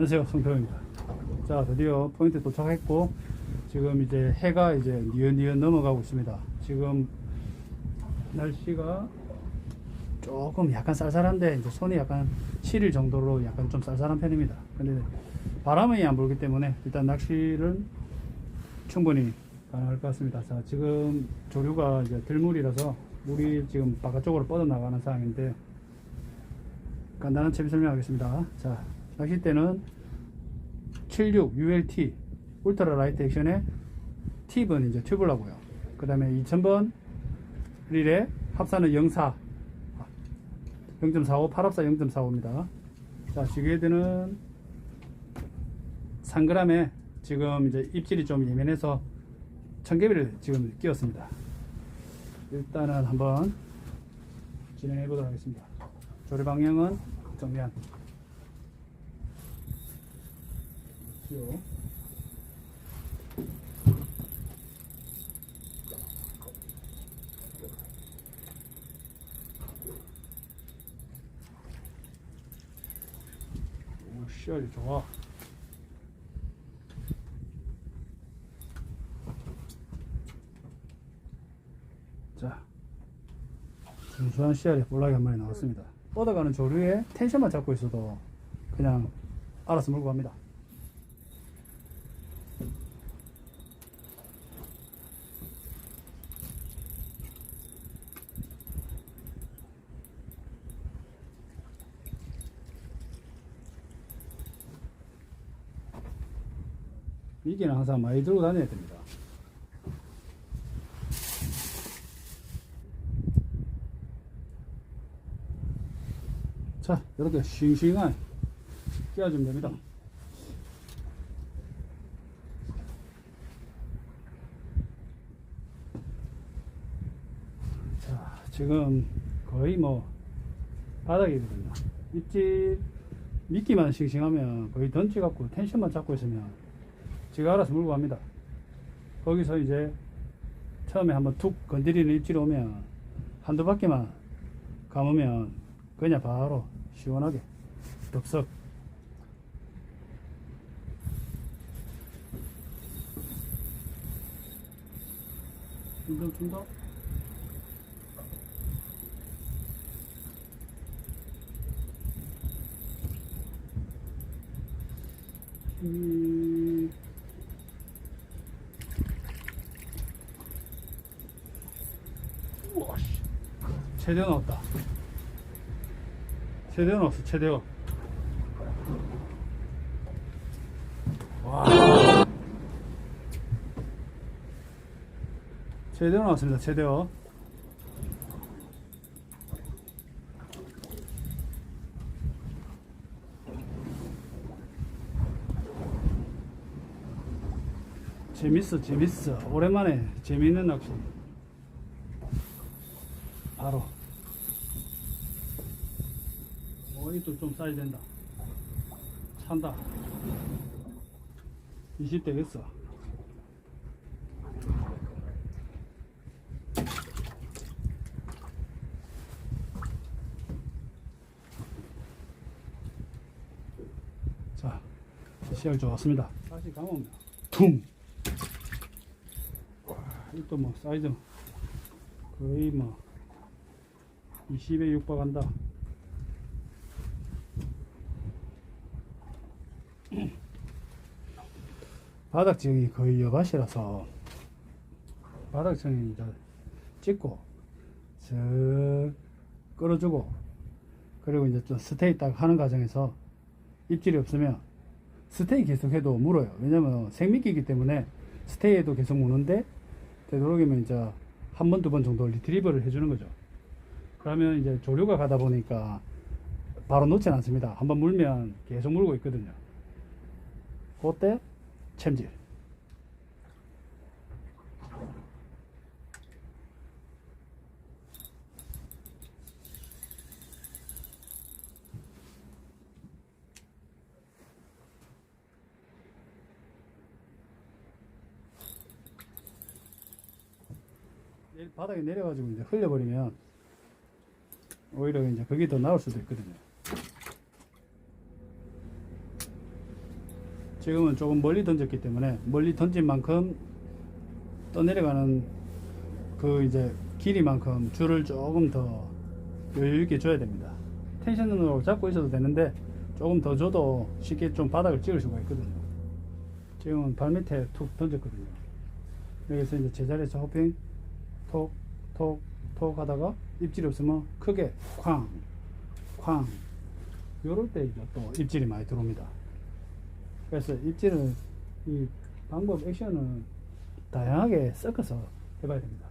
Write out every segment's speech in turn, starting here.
안녕하세요 송표입니다. 자 드디어 포인트 도착했고 지금 이제 해가 이제 니은니은 넘어가고 있습니다. 지금 날씨가 조금 약간 쌀쌀한데 이제 손이 약간 시릴 정도로 약간 좀 쌀쌀한 편입니다. 근데 바람이 안 불기 때문에 일단 낚시는 충분히 가능할 것 같습니다. 자 지금 조류가 이제 들물이라서 물이 지금 바깥쪽으로 뻗어나가는 상황인데 간단한 채비 설명하겠습니다. 자, 낚싯대는 76 ULT 울트라 라이트 액션의 팁은 이제 튜블라고요. 그 다음에 2000번 릴에 합사는 04 0.45 팔합사 0.45입니다. 자, 지게드는 3g에 지금 이제 입질이 좀 예민해서 청개비를 지금 끼웠습니다. 일단은 한번 진행해 보도록 하겠습니다. 조리 방향은 정면. 요. 오, 시야이 좋아. 자, 준수한 씨알이 볼락이 한 마리 나왔습니다. 뻗어가는 조류에 텐션만 잡고 있어도 그냥 알아서 물고 갑니다. 미끼는 항상 많이 들고 다녀야 됩니다. 자, 이렇게 싱싱한 끼워주면 됩니다. 자, 지금 거의 뭐 바닥이거든요. 입질 미끼만 싱싱하면 거의 던치 갖고 텐션만 잡고 있으면 지가 알아서 물고 갑니다. 거기서 이제 처음에 한번 툭 건드리는 입질이 오면 한두 바퀴만 감으면 그냥 바로 시원하게 덥석 좀더 좀 더. 음, 우와, 씨. 제대로 나왔다. 제대로 나왔어, 제대로. 와. 제대로 나왔습니다, 제대로. 재밌어, 재밌어. 오랜만에 재밌는 낚시. 바로. 머리도 좀 싸야 된다. 찬다. 20 되겠어. 자, 시작 좋았습니다. 다시 감으면 퉁. 와, 이또 뭐 사이즈 거의 뭐 20에 육박한다. 바닥 지형이 거의 여밭이라서 바닥 지형이 이제 찍고 슥 끌어주고 그리고 이제 좀 스테이 딱 하는 과정에서 입질이 없으면 스테이 계속 해도 물어요. 왜냐면 생미끼이기 때문에 스테이에도 계속 무는데 되도록이면 이제 한 번 두 번 정도 리트리버를 해주는 거죠. 그러면 이제 조류가 가다 보니까 바로 놓지는 않습니다. 한번 물면 계속 물고 있거든요. 그때 챔질. 바닥에 내려가지고 이제 흘려버리면 오히려 이제 그게 더 나을 수도 있거든요. 지금은 조금 멀리 던졌기 때문에 멀리 던진 만큼 떠내려가는 그 이제 길이만큼 줄을 조금 더 여유 있게 줘야 됩니다. 텐션으로 잡고 있어도 되는데 조금 더 줘도 쉽게 좀 바닥을 찍을 수가 있거든요. 지금은 발 밑에 툭 던졌거든요. 여기서 이제 제자리에서 호핑 톡, 톡, 톡 하다가 입질이 없으면 크게 쾅, 쾅. 요럴 때 이제 또 입질이 많이 들어옵니다. 그래서 입질은 이 방법 액션은 다양하게 섞어서 해봐야 됩니다.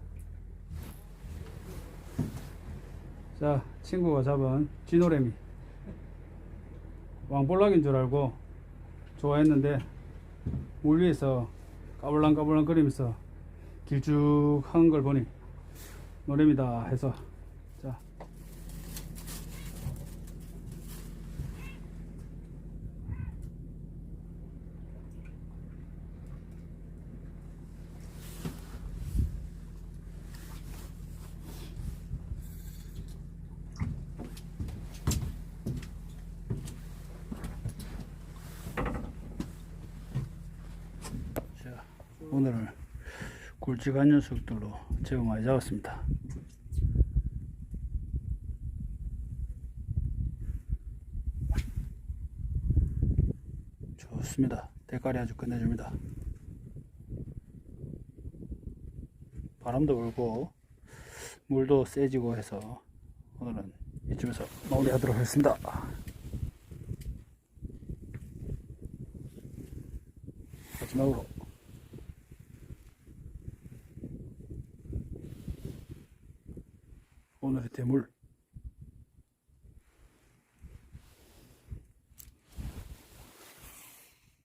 자, 친구가 잡은 진호래미. 왕볼락인 줄 알고 좋아했는데 물 위에서 까불랑까불랑 거리면서 길쭉한 걸 보니 노래입니다 해서 자 자, 오늘은 굵직한 녀석들로 제법 많이 잡았습니다. 좋습니다. 대가리 아주 끝내줍니다. 바람도 불고 물도 세지고 해서 오늘은 이쯤에서 마무리하도록 하겠습니다. 마지막으로 오늘의 대물